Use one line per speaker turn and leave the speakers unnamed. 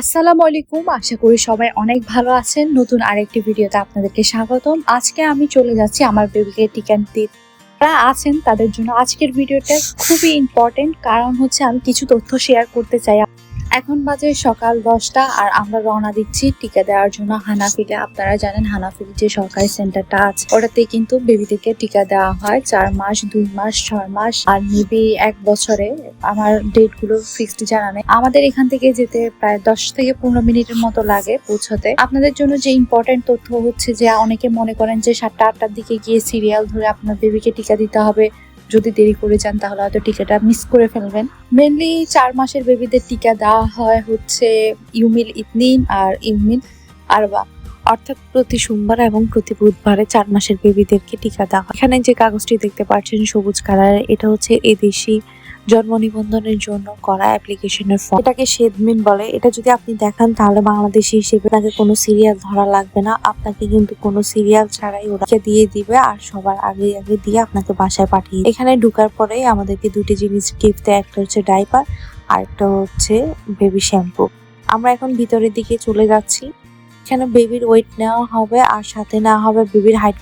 আসসালামু আলাইকুম। আশা করি সবাই অনেক ভালো আছেন। নতুন আরেকটি ভিডিওতে আপনাদেরকে স্বাগতম। আজকে আমি চলে যাচ্ছি আমার বেবিকে টিকা দিতে যারা আছেন, তাদের জন্য আজকের ভিডিওটা খুবই ইম্পর্টেন্ট কারণ হচ্ছে আমি কিছু তথ্য শেয়ার করতে চাই এখন বাজে সকাল দশটা আর আমরা রওনা দিচ্ছি টিকা দেওয়ার জন্য হানাফিলে। আপনারা জানেন হানাফিল যে সরকারি সেন্টারটা আছে ওটাতে কিন্তু বেবিদেরকে টিকা দেওয়া হয়। চার মাস, দুই মাস, ছয় মাস আর মেবি এক বছরে। আমার ডেটগুলো ফিক্সড জানা নেই। আমাদের এখান থেকে যেতে প্রায় দশ থেকে পনেরো মিনিটের মতো লাগে পৌঁছতে। আপনাদের জন্য যে ইম্পর্টেন্ট তথ্য হচ্ছে যে অনেকে মনে করেন যে সাতটা আটটার দিকে গিয়ে সিরিয়াল ধরে আপনার বেবিকে টিকা দিতে হবে। যদি দেরি করে যান, তাহলে হয়তো টিকাটা মিস করে ফেলবেন। মেনলি চার মাসের বেবিদের টিকা দেওয়া হয় হচ্ছে ইউমিল ইতনিন আর ইউমিল আরবা অর্থাৎ প্রতি সোমবার এবং প্রতি বুধবারে চার মাসের বেবিদেরকে টিকা দেওয়া হয়। এখানে যে কাগজটি দেখতে পাচ্ছেন, সবুজ কালারের এটা হচ্ছে এদেশি জন্ম নিবন্ধনের জন্য করা অ্যাপ্লিকেশনের ফর্ম এটাকে সেদমিন বলে। এটা যদি আপনি দেখান, তাহলে বাংলাদেশি হিসেবে আপনাকে কোনো সিরিয়াল ধরা লাগবে না। আপনাকে কিন্তু কোনো সিরিয়াল ছাড়াই ওরা দিয়ে দিবে আর সবার আগে আগে দিয়ে আপনাকে বাসায় পাঠিয়ে এখানে ঢোকার পরেই আমাদেরকে দুটি জিনিস গিফট দেয় একটা হচ্ছে ডাইপার আর একটা হচ্ছে বেবি শ্যাম্পু আমরা এখন ভিতরের দিকে চলে যাচ্ছি। এখানে বেবির ওয়েট নেওয়া হবে আর সাথে নেওয়া হবে বেবির হাইট